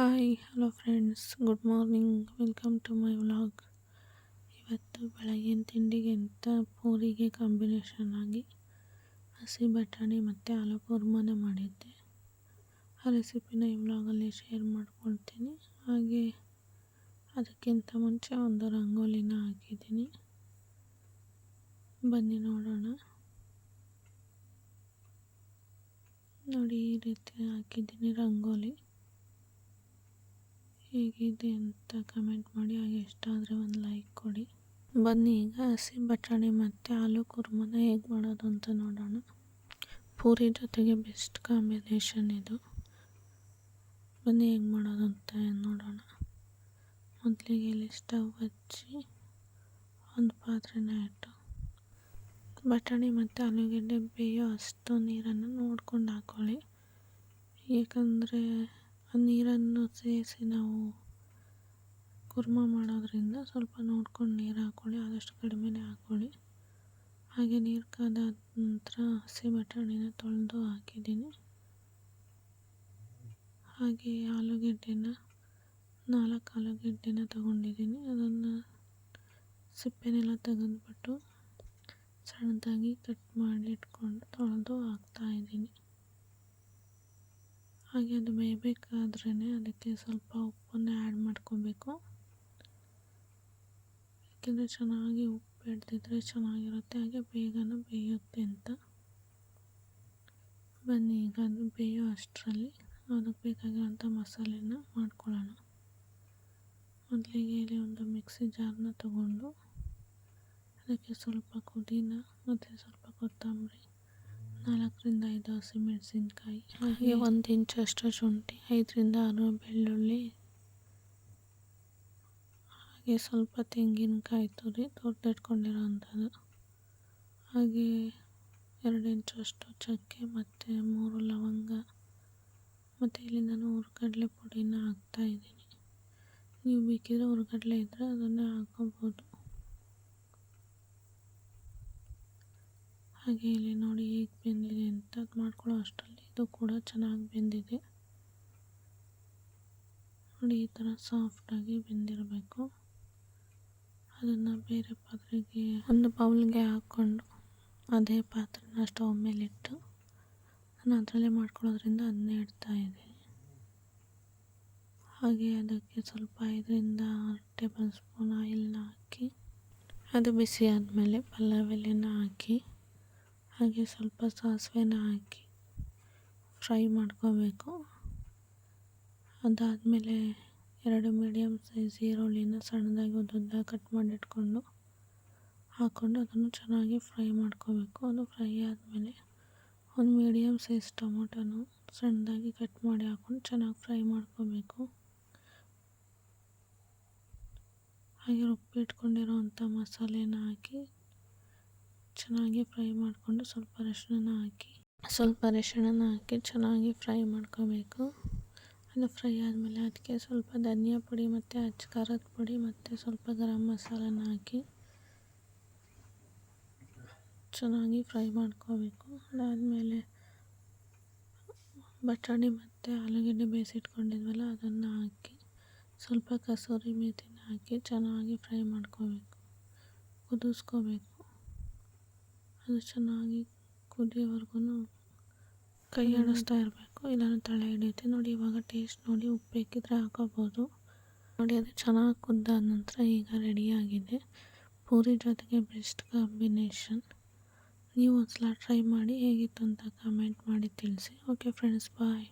Hi hello friends good morning welcome to my vlog ಇವತ್ತು ಬೆಳಗಿನ ತಿಂಡಿಗೆ ಅಂತ ಪೂರಿಗೆ ಕಾಂಬಿನೇಷನ್ ಆಗಿ ಹಸಿ ಬಟಾಣಿ ಮತ್ತು ಆಲೂ ಕುರ್ಮನೆ ಮಾಡಿದ್ದೆ. ಆ ರೆಸಿಪಿನ ಈ ವ್ಲಾಗಲ್ಲಿ ಶೇರ್ ಮಾಡ್ಕೊಳ್ತೀನಿ. ಹಾಗೆ ಅದಕ್ಕಿಂತ ಮುಂಚೆ ಒಂದು ರಂಗೋಲಿನ ಹಾಕಿದ್ದೀನಿ. ಬನ್ನಿ ನೋಡೋಣ. ನೋಡಿ ಈ ರೀತಿ ಹಾಕಿದ್ದೀನಿ ರಂಗೋಲಿ. ಹೇಗಿದೆ ಅಂತ ಕಮೆಂಟ್ ಮಾಡಿ, ಹಾಗೆ ಇಷ್ಟ ಆದರೆ ಒಂದು ಲೈಕ್ ಕೊಡಿ. ಬನ್ನಿ, ಈಗ ಹಸಿ ಬಟಾಣಿ ಮತ್ತು ಆಲೂ ಕುರ್ಮನ ಹೇಗೆ ಮಾಡೋದು ಅಂತ ನೋಡೋಣ. ಪೂರಿ ಜೊತೆಗೆ ಬೆಸ್ಟ್ ಕಾಂಬಿನೇಷನ್ ಇದು. ಬನ್ನಿ, ಹೇಗೆ ಮಾಡೋದು ಅಂತ ನೋಡೋಣ. ಮೊದಲಿಗೆ ಇಲ್ಲಿ ಸ್ಟವ್ ಹಚ್ಚಿ, ಒಂದು ಪಾತ್ರೆನ ಇಟ್ಟು, ಬಟಾಣಿ ಮತ್ತು ಆಲೂಗೆಡ್ಡೆ ಬೇಯೋ ಅಷ್ಟು ನೀರನ್ನು ನೋಡ್ಕೊಂಡು ಹಾಕ್ಕೊಳ್ಳಿ ಏಕೆಂದರೆ ಆ ನೀರನ್ನು ಸೇರಿಸಿ ನಾವು ಕುರ್ಮ ಮಾಡೋದ್ರಿಂದ ಸ್ವಲ್ಪ ನೋಡ್ಕೊಂಡು ನೀರು ಹಾಕ್ಕೊಳ್ಳಿ ಆದಷ್ಟು ಕಡಿಮೆನೇ ಹಾಕ್ಕೊಳ್ಳಿ ಹಾಗೆ ನೀರು ಕಾದ ನಂತರ ಹಸಿ ಬಟಾಣಿನ ತೊಳೆದು ಹಾಕಿದ್ದೀನಿ. ಹಾಗೆ ಆಲೂಗೆಡ್ಡೆನ, ನಾಲ್ಕು ಆಲೂಗೆಡ್ಡೆನ ತಗೊಂಡಿದ್ದೀನಿ. ಅದನ್ನು ಸಿಪ್ಪೆನೆಲ್ಲ ತೆಗೆದುಬಿಟ್ಟು ಸಣ್ಣದಾಗಿ ಕಟ್ ಮಾಡಿ ಇಟ್ಕೊಂಡು ತೊಳೆದು ಹಾಕ್ತಾಯಿದ್ದೀನಿ ಹಾಗೆ ಅದು ಬೇಯಬೇಕಾದ್ರೇ ಅದಕ್ಕೆ ಸ್ವಲ್ಪ ಉಪ್ಪನ್ನು ಆ್ಯಡ್ ಮಾಡ್ಕೋಬೇಕು. ಯಾಕೆಂದರೆ ಚೆನ್ನಾಗಿ ಉಪ್ಪು ಬೆಳೆದಿದ್ರೆ ಚೆನ್ನಾಗಿರುತ್ತೆ, ಹಾಗೆ ಬೇಗನೂ ಬೇಯುತ್ತೆ ಅಂತ. ಬನ್ನಿ ಈಗ ಅದು ಬೇಯೋ ಅಷ್ಟರಲ್ಲಿ, ಅದಕ್ಕೆ ಬೇಕಾಗಿರೋಂಥ ಮಸಾಲೆನ ಮಾಡ್ಕೊಳ್ಳೋಣ. ಮೊದಲಿಗೆ ಇಲ್ಲಿ ಒಂದು ಮಿಕ್ಸಿ ಜಾರನ್ನ ತಗೊಂಡು, ಅದಕ್ಕೆ ಸ್ವಲ್ಪ ಪುದೀನ ಮತ್ತು ಸ್ವಲ್ಪ ಕೊತ್ತಂಬರಿ ನಾಲ್ಕರಿಂದ ಐದು ಹಸಿಮೆಣಸಿನ್ಕಾಯಿ ಹಾಗೆ ಒಂದು ಇಂಚಷ್ಟು ಶುಂಠಿ ಐದರಿಂದ ಆರು ಬೆಳ್ಳುಳ್ಳಿ ಹಾಗೆ ಸ್ವಲ್ಪ ತೆಂಗಿನಕಾಯಿ ತುರಿ ತೊಟ್ಟಿಟ್ಕೊಂಡಿರೋವಂಥದ್ದು ಹಾಗೆ ಎರಡು ಇಂಚಷ್ಟು ಚಕ್ಕೆ ಮತ್ತು ಮೂರು ಲವಂಗ. ಮತ್ತು ಇಲ್ಲಿ ನಾನು ಹುರ್ಗಡ್ಲೆ ಪುಡಿನ ಹಾಕ್ತಾಯಿದ್ದೀನಿ ನೀವು ಬೇಕಿದ್ರೆ ಹುರ್ಗಡ್ಲೆ ಇದ್ದರೆ ಅದನ್ನೇ ಹಾಕೋಬೋದು ಹಾಗೆ ಇಲ್ಲಿ ನೋಡಿ ಹೇಗೆ ಬೆಂದಿದೆ ಅಂತ ಮಾಡ್ಕೊಳ್ಳೋ ಅಷ್ಟರಲ್ಲಿ ಇದು ಕೂಡ ಚೆನ್ನಾಗಿ ಬೆಂದಿದೆ. ನೋಡಿ ಈ ಥರ ಸಾಫ್ಟಾಗಿ ಬೆಂದಿರಬೇಕು. ಅದನ್ನು ಬೇರೆ ಪಾತ್ರೆಗೆ ಒಂದು ಬೌಲ್ಗೆ ಹಾಕ್ಕೊಂಡು ಅದೇ ಪಾತ್ರೆನ ಸ್ಟವ್ ಮೇಲಿಟ್ಟು ನಾನು ಅದರಲ್ಲೇ ಮಾಡ್ಕೊಳ್ಳೋದ್ರಿಂದ ಅದನ್ನೇ ಇಡ್ತಾ ಇದೆ. ಹಾಗೆ ಅದಕ್ಕೆ ಸ್ವಲ್ಪ ಇದರಿಂದ ಟೇಬಲ್ ಸ್ಪೂನ್ ಆಯಿಲ್ನ ಹಾಕಿ ಅದು ಬಿಸಿ ಆದಮೇಲೆ ಪಲಾವ್ ಎಲೆನ ಹಾಕಿ ಹಾಗೆ ಸ್ವಲ್ಪ ಸಾಸಿವೆನ ಹಾಕಿ ಫ್ರೈ ಮಾಡ್ಕೋಬೇಕು. ಅದಾದಮೇಲೆ ಎರಡು ಮೀಡಿಯಮ್ ಸೈಜ್ ಈರುಳ್ಳಿನ ಸಣ್ಣದಾಗಿ ಉದ್ದುದ್ದ ಕಟ್ ಮಾಡಿಟ್ಕೊಂಡು ಹಾಕ್ಕೊಂಡು ಅದನ್ನು ಚೆನ್ನಾಗಿ ಫ್ರೈ ಮಾಡ್ಕೋಬೇಕು. ಅದು ಫ್ರೈ ಆದಮೇಲೆ ಒಂದು ಮೀಡಿಯಮ್ ಸೈಜ್ ಟೊಮೊಟೊನು ಸಣ್ಣದಾಗಿ ಕಟ್ ಮಾಡಿ ಹಾಕ್ಕೊಂಡು ಚೆನ್ನಾಗಿ ಫ್ರೈ ಮಾಡ್ಕೋಬೇಕು. ಹಾಗೆ ರುಬ್ಬಿಟ್ಕೊಂಡಿರೋ ಅಂಥ ಮಸಾಲೆನ ಹಾಕಿ ಚೆನ್ನಾಗಿ ಫ್ರೈ ಮಾಡಿಕೊಂಡು ಸ್ವಲ್ಪ ಅರಿಶಿಣನ ಹಾಕಿ, ಸ್ವಲ್ಪ ಅರಿಶಿಣನ ಹಾಕಿ ಚೆನ್ನಾಗಿ ಫ್ರೈ ಮಾಡ್ಕೋಬೇಕು. ಅದು ಫ್ರೈ ಆದಮೇಲೆ ಅದಕ್ಕೆ ಸ್ವಲ್ಪ ಧನಿಯಾ ಪುಡಿ ಮತ್ತು ಅಚ್ಚ ಖಾರದ ಪುಡಿ ಮತ್ತು ಸ್ವಲ್ಪ ಗರಂ ಮಸಾಲನ ಹಾಕಿ ಚೆನ್ನಾಗಿ ಫ್ರೈ ಮಾಡ್ಕೋಬೇಕು. ಅದಾದಮೇಲೆ ಬಟಾಣಿ ಮತ್ತು ಆಲೂಗೆಡ್ಡೆ ಬೇಯಿಸಿಟ್ಕೊಂಡಿದ್ವಲ್ಲ ಅದನ್ನು ಹಾಕಿ ಸ್ವಲ್ಪ ಕಸೂರಿ ಮೇಥಿನ ಹಾಕಿ ಚೆನ್ನಾಗಿ ಫ್ರೈ ಮಾಡ್ಕೋಬೇಕು. ಕುದಿಸ್ಕೋಬೇಕು. ಅದು ಚೆನ್ನಾಗಿ ಕುದಿಯೋವರೆಗೂ ಕೈ ಆಡಿಸ್ತಾ ಇರಬೇಕು. ಇಲ್ಲಾಂದ್ರೆ ತಳ ಹಿಡಿಯುತ್ತೆ. ನೋಡಿ, ಇವಾಗ ಟೇಸ್ಟ್ ನೋಡಿ, ಉಪ್ಪು ಬೇಕಿದ್ರೆ ಹಾಕೋಬೋದು. ನೋಡಿ, ಅದು ಚೆನ್ನಾಗಿ ಕುದ್ದಾದ ನಂತರ ಈಗ ರೆಡಿಯಾಗಿದೆ ಪೂರಿ ಜೊತೆಗೆ ಬೆಸ್ಟ್ ಕಾಂಬಿನೇಷನ್ ನೀವು ಒಂದ್ಸಲ ಟ್ರೈ ಮಾಡಿ ಹೇಗಿತ್ತು ಅಂತ ಕಮೆಂಟ್ ಮಾಡಿ ತಿಳಿಸಿ. Okay friends bye